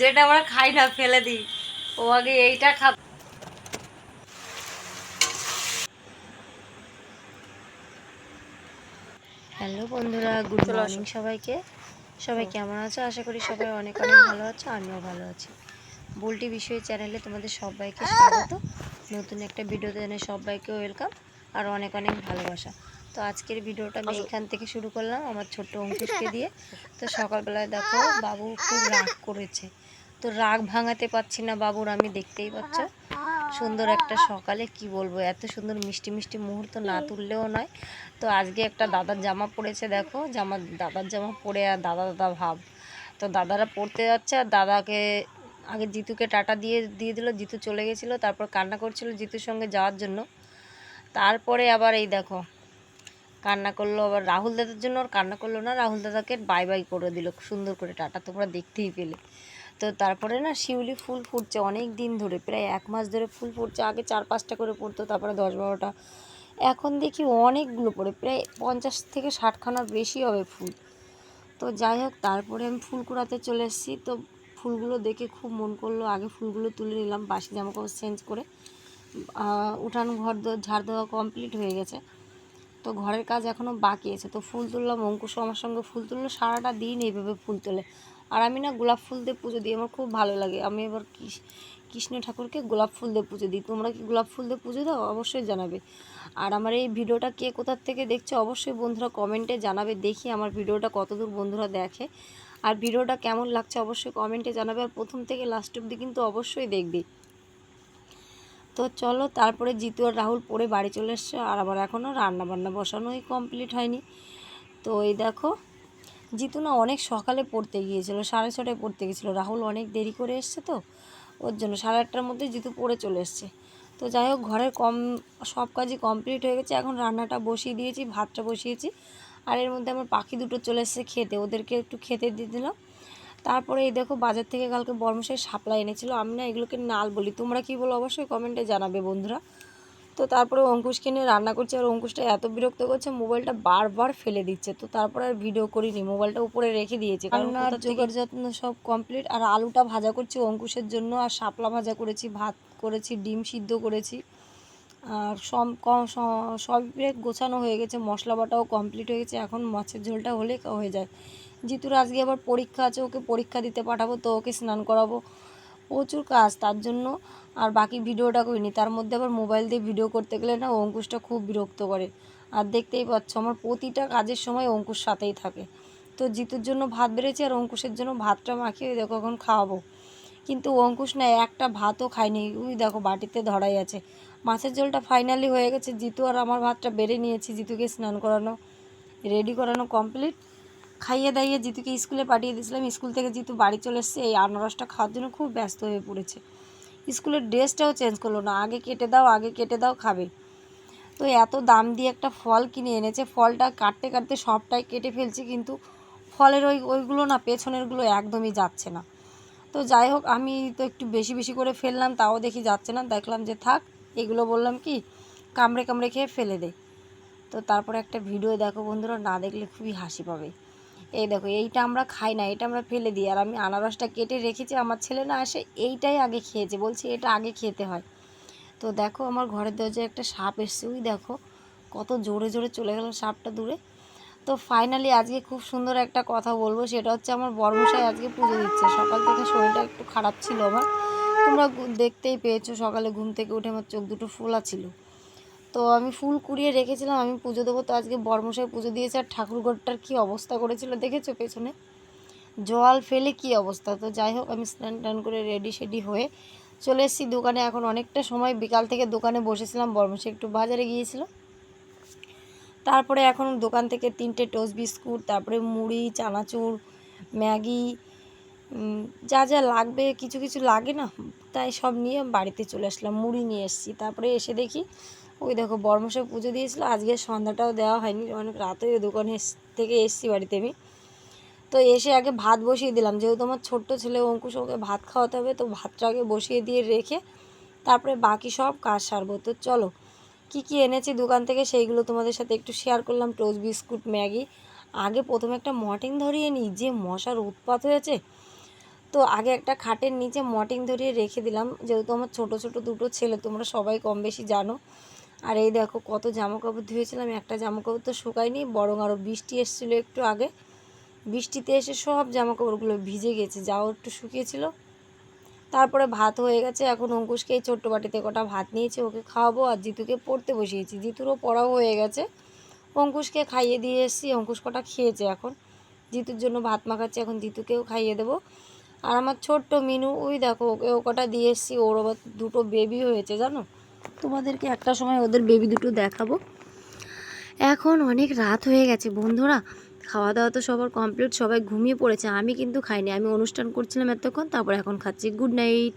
যেটা আমরা খাই না ফেলে দিই। ও আগে এইটা খাবে। হ্যালো বন্ধুরা গুড। মর্নিং সবাইকে। সবাই কেমন আছো? আশা করি সবাই অনেক অনেক ভালো আছো আমিও ভালো আছি। বুলটি বিষয় চ্যানেলে তোমাদের সবাইকে স্বাগত। নতুন একটা ভিডিও জানাই সবাইকে ওয়েলকাম আর অনেক অনেক ভালোবাসা। তো আজকের ভিডিওটা আমি এখান থেকে শুরু করলাম আমার ছোট্ট অঙ্কুশকে দিয়ে। তো সকালবেলায় দেখো বাবু খুব রাগ করেছে। তো রাগ ভাঙাতে পারছি না বাবুর আমি দেখতেই পাচ্ছ। সুন্দর একটা সকালে কি বলব এত সুন্দর মিষ্টি মিষ্টি মুহূর্ত না তুললেও নয়। তো আজকে একটা দাদার জামা পড়েছে দেখো জামা দাদার জামা পরে আর দাদা দাদা ভাব। তো দাদারা পড়তে যাচ্ছে আর দাদাকে আগে জিতুকে টাটা দিয়ে দিয়ে দিল জিতু চলে গেছিল তারপর কান্না করছিল জিতুর সঙ্গে যাওয়ার জন্য। তারপরে আবার এই দেখো কান্না করল, আবার রাহুল দাদার জন্য আর কান্না করল না, রাহুল দাদাকে বাই বাই করে দিল, সুন্দর করে টাটা, তোমরা দেখতেই পেলে। তো তারপরে না শিউলি ফুল ফুটছে অনেক দিন ধরে, প্রায় এক মাস ধরে ফুল ফুটছে, আগে চার পাঁচটা করে পড়তো তারপরে দশ বারোটা। এখন দেখি অনেকগুলো পড়ে, প্রায় পঞ্চাশ থেকে ষাটখানার বেশি হবে ফুল। তো যাই হোক, তারপরে আমি ফুল কুড়াতে চলে এসেছি, তো ফুলগুলো দেখে খুব মন করল, আগে ফুলগুলো তুলে নিলাম, বাসি জামা কাপড় চেঞ্জ করে উঠান ঘর ঝাড় দেওয়া কমপ্লিট হয়ে গেছে। তো ঘরের কাজ এখনও বাকি আছে। তো ফুল তুললাম অঙ্কুশ আমার সঙ্গে ফুল তুললো, সারাটা দিন এইভাবে ফুল তোলে। আর আমি না গোলাপ ফুল দিয়ে পুজো দিই, আমার খুব ভালো লাগে। আমি এবার কৃষ্ণ ঠাকুরকে গোলাপ ফুল দিয়ে পুজো দিই। তোমরা কি গোলাপ ফুল দিয়ে পুজো দাও? অবশ্যই জানাবে। আর আমার এই ভিডিওটা কে কোথার থেকে দেখছ, অবশ্যই বন্ধুরা কমেন্টে জানাবে। দেখি আমার ভিডিওটা কতদূর বন্ধুরা দেখে। আর ভিডিওটা কেমন লাগছে, অবশ্যই কমেন্টে জানাবে। আর প্রথম থেকে লাস্ট অব্দি কিন্তু অবশ্যই দেখবে। তো চলো তারপরে জিতু আর রাহুল পরে বাড়ি চলে এসছে আর আবার এখনও রান্না বান্না বসানোই কমপ্লিট হয়নি। তো এই দেখো, জিতু না অনেক সকালে পড়তে গিয়েছিল, সাড়ে ছটায় পড়তে গিয়েছিল। রাহুল অনেক দেরি করে এসছে তো, ওর জন্য সাড়ে আটটার মধ্যে জিতু পড়ে চলে এসছে। তো যাই হোক, ঘরের কম, সব কাজই কমপ্লিট হয়ে গেছে। এখন রান্নাটা বসিয়ে দিয়েছি, ভাতটা বসিয়েছি। আর এর মধ্যে আমার পাখি দুটো চলে এসেছে খেতে, ওদেরকে একটু খেতে দিয়ে দিলাম। তারপরে এই দেখো বাজার থেকে কালকে বর্মশাই সাপ্লাই এনেছিল। আমি না এগুলোকে নাল বলি। তোমরা কি বলো? অবশ্যই কমেন্টে জানাবে বন্ধুরা। তো তারপরে অঙ্কুশকে নিয়ে রান্না করছে আর অঙ্কুশটা এত বিরক্ত করছে মোবাইলটা বারবার ফেলে দিচ্ছে। তো তারপরে আর ভিডিও করিনি মোবাইলটা উপরে রেখে দিয়েছি। কারণ আর জোগাড় যত্ন সব কমপ্লিট আর আলুটা ভাজা করছি অঙ্কুশের জন্য আর শাপলা ভাজা করেছি ভাত করেছি ডিম সিদ্ধ করেছি। আর সব কম স- সবই গোছানো হয়ে গেছে মশলা বাটাও কমপ্লিট হয়ে গেছে। এখন মাছের ঝোলটা হলে হয়ে যায়। জিতুর আজকে আবার পরীক্ষা আছে, ওকে পরীক্ষা দিতে পাঠাবো, তো ওকে স্নান করাবো। প্রচুর কাজ, তার জন্য আর বাকি ভিডিওটা করিনি। তার মধ্যে আবার মোবাইল দিয়ে ভিডিও করতে গেলে না অঙ্কুশটা খুব বিরক্ত করে। আর দেখতেই পাচ্ছ, আমার প্রতিটা কাজের সময় অঙ্কুশ সাথেই থাকে। তো জিতুর জন্য ভাত বেড়েছে আর অঙ্কুশের জন্য ভাতটা মাখিয়ে দেখো এখন খাওয়াবো। কিন্তু অঙ্কুশ না একটা ভাতও খায়নি। ওই দেখো বাটিতে ধরাই আছে। মাছের ঝোলটা ফাইনালি হয়ে গেছে। জিতু আর আমার ভাতটা বেড়ে নিয়েছি। জিতুকে স্নান করানো রেডি করানো কমপ্লিট খাইয়ে দাইয়ে জিতুকে স্কুলে পাঠিয়ে দিয়েছিলাম। স্কুল থেকে জিতু বাড়ি চলে এসছে। এই আনারসটা খাওয়ার জন্য খুব ব্যস্ত হয়ে পড়েছে। স্কুলের ড্রেসটাও চেঞ্জ করল না। আগে কেটে দাও, আগে কেটে দাও, খাবে। তো এত দাম দিয়ে একটা ফল কিনে এনেছে। ফলটা কাটতে কাটতে সবটাই কেটে ফেলছে, কিন্তু ফলের ওই, ওইগুলো না, পেছনেরগুলো একদমই যাচ্ছে না। তো যাই হোক, আমি তো একটু বেশি বেশি করে ফেললাম, তাও দেখি যাচ্ছে না। দেখলাম যে থাক, এগুলো বললাম কি, কামড়ে কামড়ে খেয়ে ফেলে দে। তো তারপরে একটা ভিডিও দেখো বন্ধুরা, না দেখলে খুবই হাসি পাবে। এই দেখো, এইটা আমরা খাই না, এটা আমরা ফেলে দিই। আর আমি আনারসটা কেটে রেখেছি, আমার ছেলে না আসে এইটাই আগে খেয়েছে, বলছি এটা আগে খেতে হয়। তো দেখো, আমার ঘরের দরজায় একটা সাপ এসছে, ওই দেখো, কত জোরে জোরে চলে গেল সাপটা দূরে। তো ফাইনালি আজকে খুব সুন্দর একটা কথা বলব, সেটা হচ্ছে আমার বর্মশাই আজকে পুজো দিচ্ছে। সকাল থেকে শরীরটা একটু খারাপ ছিল আমার, তোমরা দেখতেই পেয়েছ, সকালে ঘুম থেকে উঠে আমার চোখ দুটো ফোলা ছিল। তো আমি ফুল কুড়িয়ে রেখেছিলাম, আমি পুজো দেবো। তো আজকে বর্মশাই পুজো দিয়েছে, আর ঠাকুরঘরটার কী অবস্থা করেছিল দেখেছ পেছনে? জল ফেলে কি অবস্থা? তো যাই হোক, আমি স্নান টান করে রেডি সেডি হয়ে চলে এসেছি দোকানে। এখন অনেকটা সময়, বিকাল থেকে দোকানে বসেছিলাম, বর্মশাই একটু বাজারে গিয়েছিল। তারপরে এখন দোকান থেকে তিনটে টোস্ট বিস্কুট, তারপরে মুড়ি, চানাচুর, ম্যাগি যা যা লাগবে, কিছু কিছু লাগে না, তাই সব নিয়ে বাড়িতে চলে আসলাম, মুড়ি নিয়ে এসেছি। তারপরে এসে দেখি ওই দেখো বর্মশাই পুজো দিয়েছিল, আজকে সন্ধ্যাটাও দেওয়া হয়নি অনেক রাতে ওই দোকানে থেকে এসেছি বাড়িতে আমি। তো এসে আগে ভাত বসিয়ে দিলাম, যেহেতু আমার ছোট্ট ছেলে অঙ্কুশ ওকে ভাত খাওয়াতে হবে, তো ভাতটা আগে বসিয়ে দিয়ে রেখে তারপরে বাকি সব কাজ সারবো। তো চলো, কি কি এনেছি দোকান থেকে সেইগুলো তোমাদের সাথে একটু শেয়ার করলাম টোস্ট বিস্কুট ম্যাগি। আগে প্রথমে একটা মর্টিন ধরিয়ে নিই, যে মশার উৎপাত হয়েছে। তো আগে একটা খাটের নিচে মটিং ধরিয়ে রেখে দিলাম, যেহেতু আমার ছোট ছোট দুটো ছেলে, তোমরা সবাই কম বেশি জানো। আর এই দেখো কত জামা কাপড় ধুয়েছিলাম একটা জামা কাপড় তো শুকায়নি, বরং আরও বৃষ্টি এসেছিল একটু আগে। বৃষ্টিতে এসে সব জামা কাপড়গুলো ভিজে গেছে, যাও একটু শুকিয়েছিল। তারপরে ভাত হয়ে গেছে, এখন অঙ্কুশকে এই ছোট্ট বাটিতে কটা ভাত নিয়েছি, ওকে খাওয়াবো আর জিতুকে পড়তে বসিয়েছি। জিতুরও পড়াও হয়ে গেছে। অঙ্কুশকে খাইয়ে দিয়ে এসেছি, অঙ্কুশ কটা খেয়েছে এখন। জিতুর জন্য ভাত মাখাচ্ছি, এখন জিতুকেও খাইয়ে দেবো। আর আমার ছোট্ট মিনু, ওই দেখো ওকে ও কটা দিয়ে এসেছি, ওর আবার দুটো বেবি হয়েছে, জানো? তোমাদেরকে একটা সময় ওদের বেবি দুটো দেখাবো। এখন অনেক রাত হয়ে গেছে বন্ধুরা। খাওয়া দাওয়া তো সবার কমপ্লিট সবাই ঘুমিয়ে পড়েছে। আমি কিন্তু খাইনি, আমি অনুষ্ঠান করছিলাম এতক্ষণ, তারপর এখন খাচ্ছি। Good night